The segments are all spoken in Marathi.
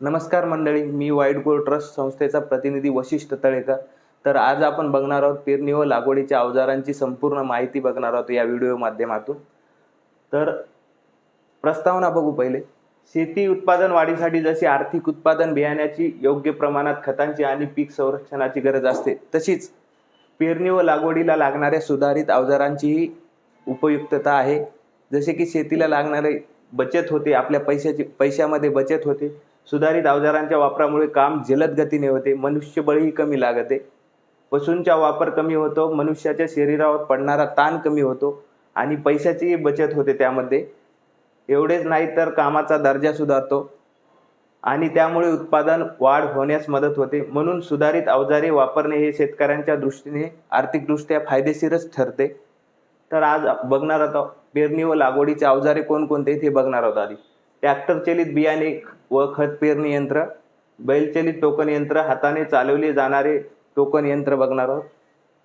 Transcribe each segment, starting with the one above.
नमस्कार मंडळी मी व्हाईट गोल्ड ट्रस्ट संस्थेचा प्रतिनिधी वशिष्ठ तळेकर. तर आज आपण बघणार आहोत पेरणी व लागवडीच्या अवजारांची संपूर्ण माहिती बघणार आहोत या व्हिडिओ माध्यमातून. तर प्रस्तावना बघू पहिले. शेती उत्पादन वाढीसाठी जशी आर्थिक उत्पादन बियाण्याची योग्य प्रमाणात खतांची आणि पीक संरक्षणाची गरज असते तशीच पेरणी व लागवडीला लागणाऱ्या सुधारित अवजारांचीही उपयुक्तता आहे. जसे की शेतीला लागणारे बचत होते आपल्या पैशाची पैशामध्ये बचत होते. सुधारित अवजारांच्या वापरामुळे काम जलद गतीने होते मनुष्यबळही कमी लागते. पशूंचा वापर कमी होतो मनुष्याच्या शरीरावर पडणारा ताण कमी होतो आणि पैशाचीही बचत होते त्यामध्ये. एवढेच नाही तर कामाचा दर्जा सुधारतो. आणि त्यामुळे उत्पादन वाढ होण्यास मदत होते. म्हणून सुधारित अवजारे वापरणे हे शेतकऱ्यांच्या दृष्टीने आर्थिकदृष्ट्या फायदेशीरच ठरते. तर आज बघणार आहोत पेरणी व लागवडीचे अवजारे कोणकोणते ते बघणार आहोत आधी. ट्रॅक्टर चलित बियाणे व खत पेरणी यंत्र बैलचलित टोकन यंत्र हाताने चालवले जाणारे टोकन यंत्र बघणार आहोत.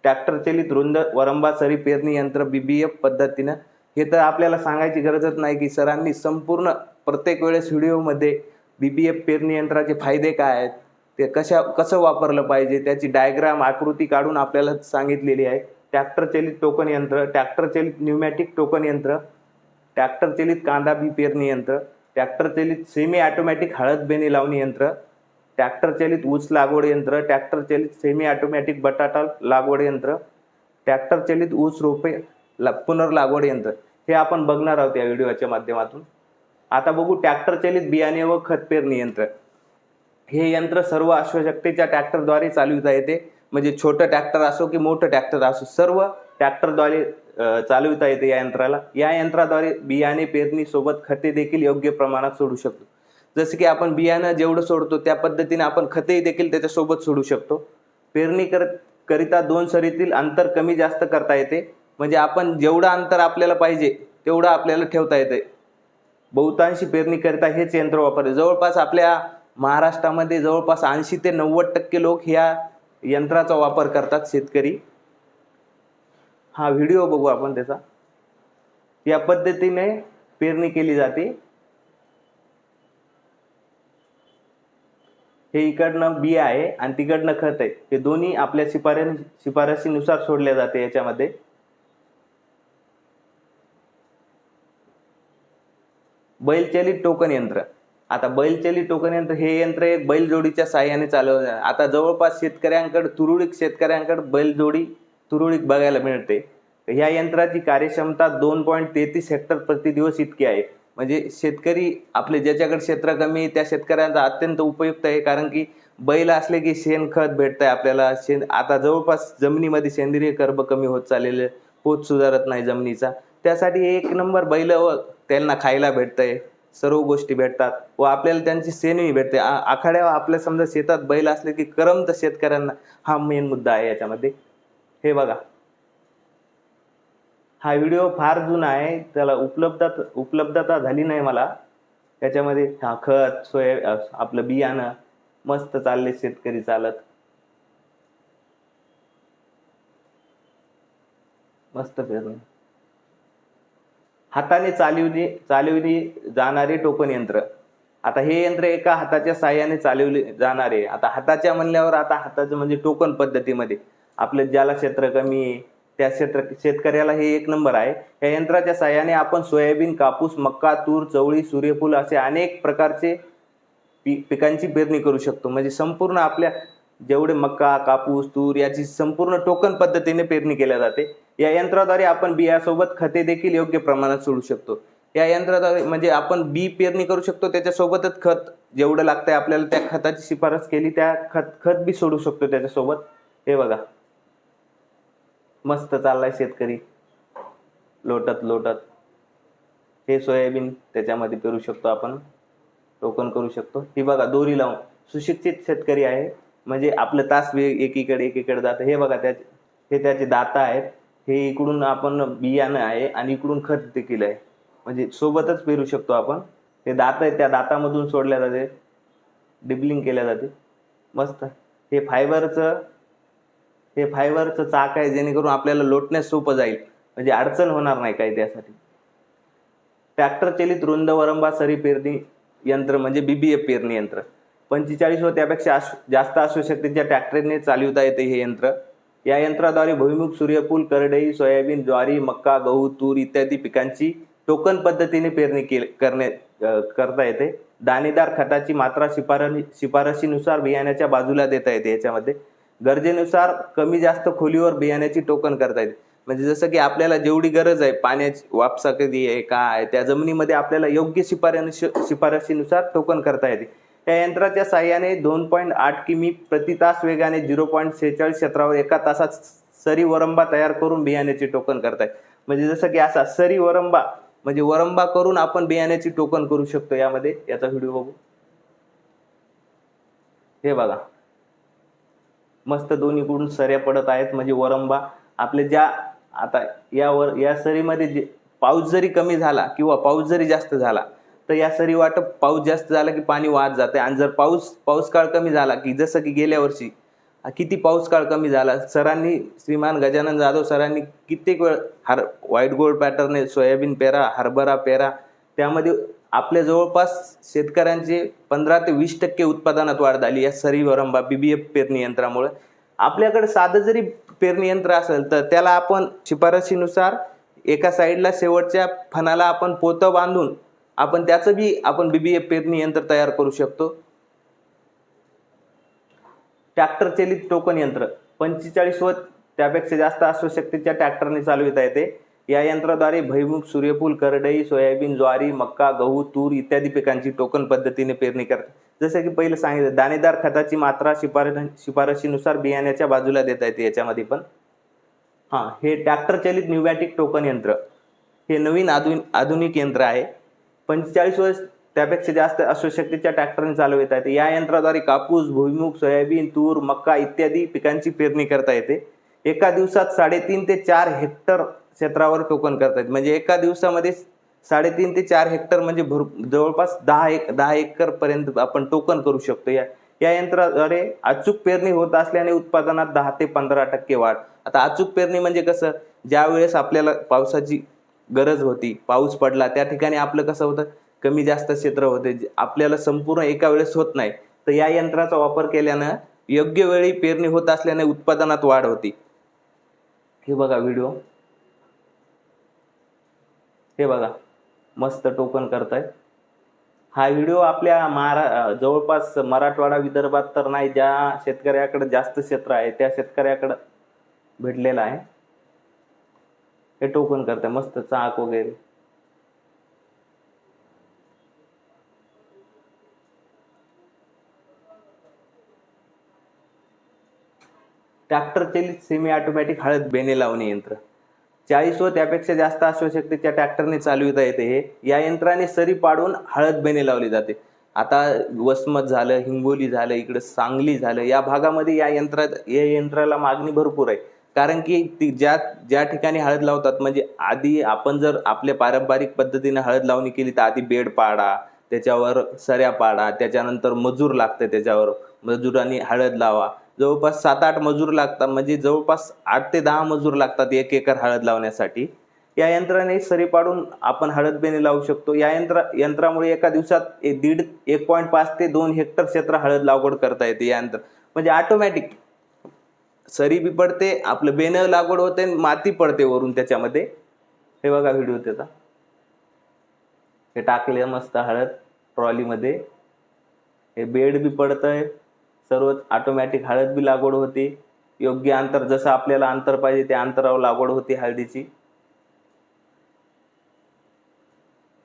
ट्रॅक्टर चलित रुंद वरंबा सरी पेरणी यंत्र बी बी एफ पद्धतीनं. हे तर आपल्याला सांगायची गरजच नाही की सरांनी संपूर्ण प्रत्येक वेळेस व्हिडिओमध्ये बी बी एफ पेरणी यंत्राचे फायदे काय आहेत? ते कशा कसं वापरलं पाहिजे? त्याची डायग्राम आकृती काढून आपल्याला सांगितलेली आहे. ट्रॅक्टर चलित टोकन यंत्र ट्रॅक्टर चलित न्यूमॅटिक टोकन यंत्र ट्रॅक्टर चलित कांदा बी पेरणी यंत्र ट्रॅक्टर चलित सेमी ऑटोमॅटिक हळद बेणी लावणी यंत्र ट्रॅक्टर चलित ऊस लागवड यंत्र ट्रॅक्टर चलित सेमी ऑटोमॅटिक बटाटा लागवड यंत्र ट्रॅक्टर चलित ऊस रोपे ला पुनर्लागवड यंत्र. हे आपण बघणार आहोत या व्हिडिओच्या माध्यमातून. आता बघू ट्रॅक्टर चलित बियाणे व खत पेरणी यंत्र हे यंत्र सर्व अश्वशक्तीच्या ट्रॅक्टरद्वारे चालविता येते. म्हणजे छोटं ट्रॅक्टर असो की मोठं ट्रॅक्टर असो सर्व ट्रॅक्टरद्वारे चालविता येते या यंत्राला. या यंत्राद्वारे बियाणे पेरणी सोबत खते देखील योग्य प्रमाणात सोडू शकतो. जसं की आपण बियाणं जेवढं सोडतो त्या पद्धतीने आपण खतेही देखील त्याच्यासोबत सोडू शकतो. पेरणी कर करिता दोन सरीतील अंतर कमी जास्त करता येते. म्हणजे आपण जेवढं अंतर आपल्याला पाहिजे तेवढं आपल्याला ठेवता येते. बहुतांशी पेरणी करता हेच यंत्र वापरते जवळपास आपल्या महाराष्ट्रामध्ये जवळपास ऐंशी ते नव्वद टक्के लोक ह्या यंत्राचा वापर करतात शेतकरी. हा व्हिडिओ बघू आपण त्याचा. या पद्धतीने पेरणी केली जाते. हे इकडनं बी आहे आणि तिकडनं खत आहे. हे दोन्ही आपल्या शिफार शिफारशीनुसार सोडल्या जाते याच्यामध्ये. बैलचलित टोकन यंत्र. आता बैलचलित टोकन यंत्र हे यंत्र एक बैलजोडीच्या साह्याने चालवलं आता जवळपास शेतकऱ्यांकडे तुरुळीक शेतकऱ्यांकडे बैलजोडी तुरुळीक बघायला मिळते. ह्या यंत्राची कार्यक्षमता दोन पॉईंट तेहतीस हेक्टर प्रति दिवस इतकी आहे. म्हणजे शेतकरी आपले ज्याच्याकडे क्षेत्र कमी आहे, त्या शेतकऱ्यांचा अत्यंत उपयुक्त आहे. कारण की बैल असले की शेणखत भेटतंय आपल्याला. शेण आता जवळपास जमिनीमध्ये सेंद्रिय कर्ब कमी होत चाललेले पोत सुधारत नाही जमिनीचा. त्यासाठी एक नंबर बैल व त्यांना खायला भेटतंय सर्व गोष्टी भेटतात व आपल्याला त्यांची सेनही भेटते. आखाड्यावर आपल्या समजा शेतात बैल असले की करमत शेतकऱ्यांना. हा मेन मुद्दा आहे याच्यामध्ये. हे बघा. हा व्हिडिओ फार जुना आहे. त्याला उपलब्धता उपलब्धता झाली नाही मला. त्याच्यामध्ये हा खत सोया आपलं बियाणं मस्त चालले शेतकरी चालत. मस्त पेरणी हाताने चालिवली चालविली जाणारे टोकन यंत्र. आता हे यंत्र एका हाताच्या साह्याने चालवले जाणारे. आता हाताच्या म्हणल्यावर आता हाताचं म्हणजे टोकन पद्धतीमध्ये. आपलं ज्याला क्षेत्र कमी आहे त्या क्षेत्र शेतकऱ्याला हे एक नंबर आहे. या यंत्राच्या साह्याने आपण सोयाबीन कापूस मक्का तूर चवळी सूर्यफूल असे अनेक प्रकारचे पी पिकांची पेरणी करू शकतो. म्हणजे संपूर्ण आपल्या जेवढे मक्का कापूस तूर याची संपूर्ण टोकन पद्धतीने पेरणी केल्या जाते. या यंत्राद्वारे आपण बियासोबत खते देखील योग्य प्रमाणात सोडू शकतो. या यंत्राद्वारे म्हणजे आपण बी पेरणी करू शकतो त्याच्यासोबतच खत जेवढं लागतंय आपल्याला त्या खताची शिफारस केली त्या खत खत बी सोडू शकतो त्याच्यासोबत. हे बघा. मस्त चाललाय शेतकरी. लोटत लोटत. हे सोयाबीन त्याच्यामध्ये पेरू शकतो आपण. टोकन करू शकतो. ही बघा दोरी लावून. सुशिक्षित शेतकरी आहे. म्हणजे आपलं तास एकीकडे एकीकडे जातं. हे बघा त्याचे हे त्याचे दाता आहेत. हे इकडून आपण बियाणं आहे आणि इकडून खत देखील आहे. म्हणजे सोबतच पेरू शकतो आपण. हे दात आहे त्या दातामधून सोडल्या जाते. डिबलिंग केल्या जाते. मस्त. हे फायबरचं हे फायबरचं चाक आहे जेणेकरून आपल्याला लोटण्यास सोपं जाईल. म्हणजे अडचण होणार नाही काही त्यासाठी. ट्रॅक्टर चलित रुंद वरंबा सरी पेरणी यंत्र म्हणजे बीबीए पेरणी यंत्र. पंचेचाळीस व त्यापेक्षा आश- जास्त अश्वशक्तीच्या ट्रॅक्टरने चालवता येते हे यंत्र. या यंत्राद्वारे भुईमुग सूर्यफूल करडई सोयाबीन ज्वारी मक्का गहू तूर इत्यादी पिकांची टोकन पद्धतीने पेरणी केली करणे करता येते. दाणेदार खताची मात्रा शिफारशी शिफारशीनुसार बियाण्याच्या बाजूला देता येते याच्यामध्ये. गरजेनुसार कमी जास्त खोलीवर बियाण्याची टोकन करता येते. म्हणजे जसं की आपल्याला जेवढी गरज आहे पाण्याची वापसा कधी आहे काय आहे, त्या जमिनीमध्ये आपल्याला योग्य शिफारशी शिफारशीनुसार टोकन करता येते. या यंत्राच्या साह्याने दोन पॉईंट आठ किमी प्रति तास वेगाने झिरो पॉईंट सेहेचाळीस क्षेत्रावर एका तासात सरी वरंबा तयार करून बियाण्याची टोकन करतायत. म्हणजे जसं की असा सरी वरंबा म्हणजे वरंबा करून आपण बियाण्याची टोकन करू शकतो यामध्ये. याचा व्हिडिओ बघू. हे बघा. मस्त दोन्हीकडून सऱ्या पडत आहेत. म्हणजे वरंबा आपले ज्या आता यावर या सरीमध्ये जे पाऊस जरी कमी झाला किंवा पाऊस जरी जास्त झाला तर या सरी वाटप पाऊस जास्त झाला की पाणी वाहत जाते आणि जर पाऊस पाऊस काळ कमी झाला की जसं की गेल्या वर्षी किती पाऊस काळ कमी झाला? सरांनी श्रीमान गजानन जाधव सरांनी कित्येक वेळ हर व्हाईट गोल्ड पॅटर्न सोयाबीन पेरा हरभरा पेरा त्यामध्ये आपल्या जवळपास शेतकऱ्यांचे पंधरा ते वीस टक्के उत्पादनात वाढ झाली या सरी वरंबा बीबीएफ पेरणी यंत्रामुळे. आपल्याकडे साधं जरी पेरणी यंत्र असेल तर त्याला आपण शिफारशीनुसार एका साईडला शेवटच्या फणाला आपण पोतं बांधून आपण त्याचं बी आपण बीबीए पेरणी यंत्र तयार करू शकतो. ट्रॅक्टर चलित टोकन यंत्र पंचेचाळीस व त्यापेक्षा जास्त अश्वशक्तीच्या ट्रॅक्टरने चालविता येते. या यंत्राद्वारे भैमुख सूर्यफूल करडई सोयाबीन ज्वारी मक्का गहू तूर इत्यादी पिकांची टोकन पद्धतीने पेरणी करते. जसं की पहिलं सांगितलं दाणेदार खताची मात्रा शिफार शिफारशीनुसार बियाण्याच्या बाजूला देता येते याच्यामध्ये पण. हां हे ट्रॅक्टर चलित न्यूमॅटिक टोकन यंत्र. हे नवीन आधुन आधुनिक यंत्र आहे. पंचेचाळीस वर्ष त्यापेक्षा जास्त अश्वशक्तीच्या ट्रॅक्टरने चालवता येते या यंत्राद्वारे कापूस भुईमुग सोयाबीन तूर मक्का इत्यादी पिकांची पेरणी करता येते. एका दिवसात साडेतीन ते चार हेक्टर क्षेत्रावर टोकन करता येते. म्हणजे एका दिवसामध्ये साडेतीन ते चार हेक्टर म्हणजे भर जवळपास दहा एक दहा एकर पर्यंत आपण टोकन करू शकतो. या या यंत्राद्वारे अचूक पेरणी होत असल्याने उत्पादनात दहा ते पंधरा टक्के वाढ. आता अचूक पेरणी म्हणजे कसं? ज्या वेळेस आपल्याला पावसाची गरज होती. पाऊस पडला त्या ठिकाणी आपलं कसं होतं? कमी जास्त क्षेत्र होते. आपल्याला संपूर्ण एका वेळेस होत नाही. तर या यंत्राचा वापर केल्यानं योग्य वेळी पेरणी होत असल्याने उत्पादनात वाढ होती. हे बघा व्हिडिओ हे बघा. मस्त टोकन करताय हा व्हिडिओ आपल्या महारा जवळपास मराठवाडा विदर्भात तर नाही ज्या शेतकऱ्याकडे जास्त क्षेत्र आहे त्या शेतकऱ्याकडं भेटलेला आहे. हे टोकन करताय मस्त चाक वगैरे. ट्रॅक्टर चलित सेमी ऑटोमॅटिक हळद बेने लावणे यंत्र. चाळीस व त्यापेक्षा जास्त अश्वशक्तीच्या ट्रॅक्टरने चालविता येते हे. या यंत्राने सरी पाडून हळद बेने लावली जाते. आता वसमत झालं हिंगोली झालं इकडं सांगली झालं या भागामध्ये या यंत्रात या यंत्राला मागणी भरपूर आहे. कारण की ती ज्या ज्या ठिकाणी हळद लावतात म्हणजे आधी आपण जर आपल्या पारंपरिक पद्धतीने हळद लावणी केली तर आधी बेड पाडा त्याच्यावर सऱ्या पाडा त्याच्यानंतर मजूर लागते त्याच्यावर मजुरांनी हळद लावा. जवळपास सात आठ मजूर लागतात म्हणजे जवळपास आठ ते दहा मजूर लागतात एक एकर हळद लावण्यासाठी. या यंत्राने सरी पाडून आपण हळद बेने लावू शकतो. या यंत्र यंत्रामुळे एका दिवसात दीड एक पॉईंट पाच ते दोन हेक्टर क्षेत्र हळद लागवड करता येते या यंत्र म्हणजे ऑटोमॅटिक सरी बी पडते आपलं बेन लागवड होते आणि माती पडते वरून त्याच्यामध्ये. हे बघा व्हिडिओ त्याचा हे टाकले मस्त हळद ट्रॉलीमध्ये. हे बेड बी पडतंय सर्व ऑटोमॅटिक हळद बी लागवड होते. योग्य अंतर जसं आपल्याला अंतर पाहिजे त्या अंतरावर लागवड होते हळदीची.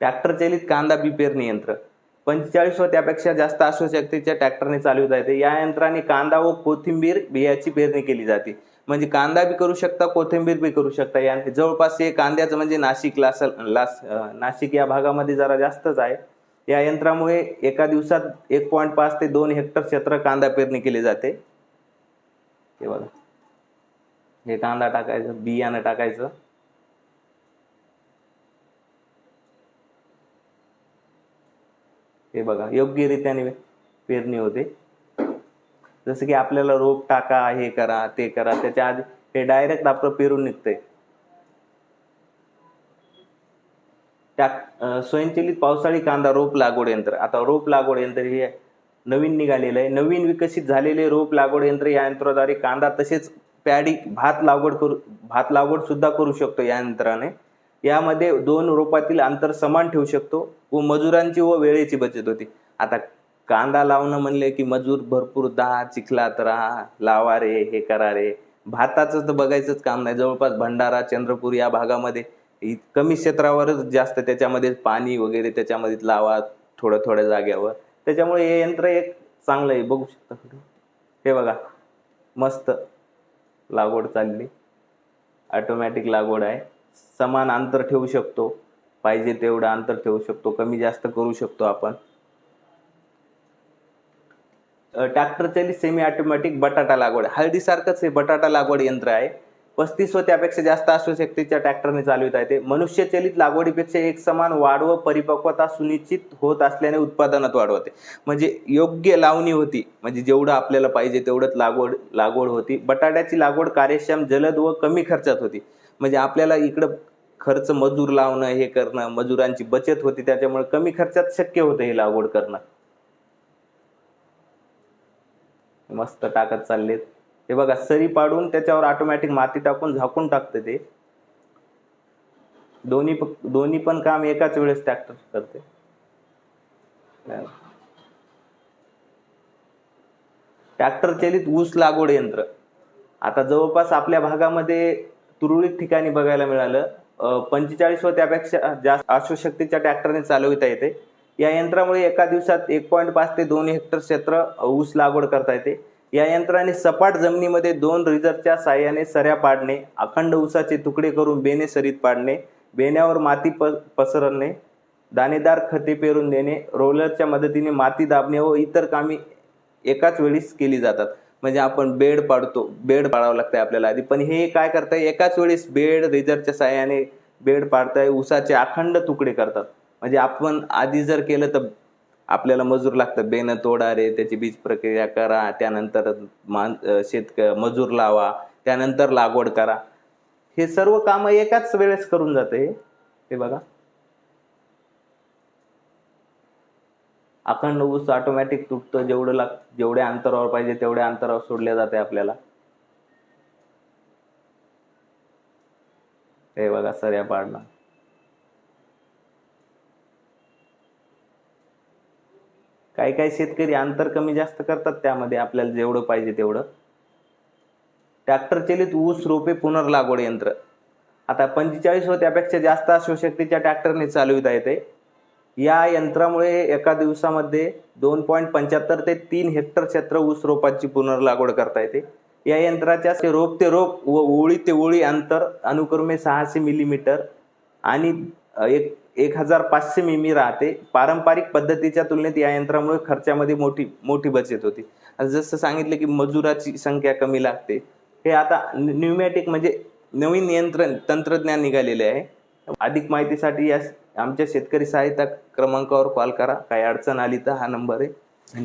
ट्रॅक्टर चलित कांदा बी पेरणी यंत्र. पंचेचाळीस व त्यापेक्षा जास्त अश्वशक्तीच्या ट्रॅक्टरने चालविता येते या यंत्राने कांदा व कोथिंबीर बियाची पेरणी केली जाते. म्हणजे कांदा बी करू शकता कोथिंबीर बी करू शकता. या जवळपास हे कांद्याचं म्हणजे नाशिक लास लास नाशिक या भागामध्ये जरा जास्तच आहे. या यंत्रामुळे एका दिवसात एक पॉईंट पाच ते दोन हेक्टर क्षेत्र कांदा पेरणी केली जाते. हे बघा. हे कांदा टाकायचं बियाणं टाकायचं. हे बघा योग्यरित्याने पेरणी होते. जसं की आपल्याला रोप टाका हे करा ते करा त्याच्या आधी हे डायरेक्ट आपलं पेरून निघतंय. त्या स्वयंचलित पावसाळी कांदा रोप लागवड यंत्र. आता रोप लागवड यंत्र हे नवीन निघालेलं आहे. नवीन विकसित झालेले रोप लागवड यंत्र या यंत्राद्वारे कांदा तसेच पॅडी भात लागवड करू भात लागवड सुद्धा करू शकतो या यंत्राने. यामध्ये दोन रोपातील अंतर समान ठेवू शकतो व मजुरांची व वेळेची बचत होती. आता कांदा लावणं म्हणले की मजूर भरपूर दहा चिखलात राहा लावा रे हे करा रे. भाताचं तर बघायचंच काम नाही. जवळपास भंडारा चंद्रपूर या भागामध्ये कमी क्षेत्रावरच जास्त त्याच्यामध्ये पाणी वगैरे त्याच्यामध्ये लावा थोड्या थोड्या जाग्यावर. त्याच्यामुळे हे यंत्र एक चांगलं आहे. बघू शकता हे बघा. मस्त लागवड चालली. ऑटोमॅटिक लागवड आहे. समान अंतर ठेवू शकतो. पाहिजे तेवढं अंतर ठेवू शकतो. कमी जास्त करू शकतो आपण. ट्रॅक्टर चलित सेमी ऑटोमॅटिक बटाटा लागवड. हळदीसारखंच हे बटाटा लागवड यंत्र आहे. पस्तीस व त्यापेक्षा जास्त अश्वशक्तीच्या ट्रॅक्टरने चालविता येते मनुष्यचलित लागवडीपेक्षा एक समान वाढ व परिपक्वता सुनिश्चित होत असल्याने उत्पादनात वाढ होते. म्हणजे योग्य लावणी होती. म्हणजे जेवढं आपल्याला पाहिजे तेवढंच लागवड लागवड होती. बटाट्याची लागवड कार्यक्षम जलद व कमी खर्चात होती. म्हणजे आपल्याला इकडं खर्च मजूर लावणं हे करणं मजुरांची बचत होती त्याच्यामुळे कमी खर्चात शक्य होतं हे लागवड करणं. मस्त टाकत चाललेत. हे बघा सरी पाडून त्याच्यावर ऑटोमॅटिक माती टाकून झाकून टाकते ते. दोन्ही दोन्ही पण काम एकाच वेळेस ट्रॅक्टर करते. ट्रॅक्टर चलित ऊस लागवड यंत्र. आता जवळपास आपल्या भागामध्ये तुरळक ठिकाणी बघायला मिळालं. पंचेचाळीस व त्यापेक्षा जास्त अश्वशक्तीच्या ट्रॅक्टरने चालविता येते. या यंत्रामुळे एका दिवसात एक पॉईंट पाच ते दोन हेक्टर क्षेत्र ऊस लागवड करता येते. या यंत्राने सपाट जमिनीमध्ये दोन रिझरच्या साह्याने सऱ्या पाडणे अखंड ऊसाचे तुकडे करून बेने सरीत पाडणे बेण्यावर माती प पसरणे दाणेदार खते पेरून देणे रोलरच्या मदतीने माती दाबणे व इतर कामे एकाच वेळीस केली जातात. म्हणजे आपण बेड पाडतो बेड पाडावं लागतंय आपल्याला आधी. पण हे काय करताय? एकाच वेळेस बेड रेजरच्या साह्याने बेड पाडताय उसाचे अखंड तुकडे करतात. म्हणजे आपण आधी जर केलं तर आपल्याला मजूर लागतं. बेनं तोडा रे त्याची बीज प्रक्रिया करा त्यानंतर मान शेतक मजूर लावा त्यानंतर लागवड करा. हे सर्व कामं एकाच वेळेस करून जाते हे बघा. अखंड ऊस ऑटोमॅटिक तुटतं जेवढं लाग जेवढ्या अंतरावर पाहिजे तेवढ्या अंतरावर सोडल्या जाते आपल्याला. हे बघा सर्या पाडणं काही काही शेतकरी अंतर कमी जास्त करतात त्यामध्ये आपल्याला जेवढं पाहिजे तेवढं. ट्रॅक्टर चलित ऊस रोपे पुनर्लागवड यंत्र. आता पंचेचाळीस व त्यापेक्षा जास्त अश्वशक्तीच्या ट्रॅक्टरने चालविता येते. या यंत्रामुळे एका दिवसामध्ये दोन पॉईंट पंच्याहत्तर ते तीन हेक्टर क्षेत्र ऊस रोपाची पुनर्लागवड करता येते. या यंत्राच्या रोप ते रोप व ओळी ते ओळी अंतर अनुक्रमे सहाशे मिलीमीटर आणि एक एक हजार पाचशे मिमी राहते. पारंपरिक पद्धतीच्या तुलनेत या यंत्रामुळे खर्चामध्ये मोठी मोठी बचत होती. जसं सांगितलं की मजुराची संख्या कमी लागते. हे आता न्यूमॅटिक म्हणजे नवीन नियंत्रण तंत्रज्ञान निघालेले आहे. अधिक माहितीसाठी या आमच्या शेतकरी सहायता क्रमांकावर कॉल करा. काही अडचण आली तर हा नंबर आहे.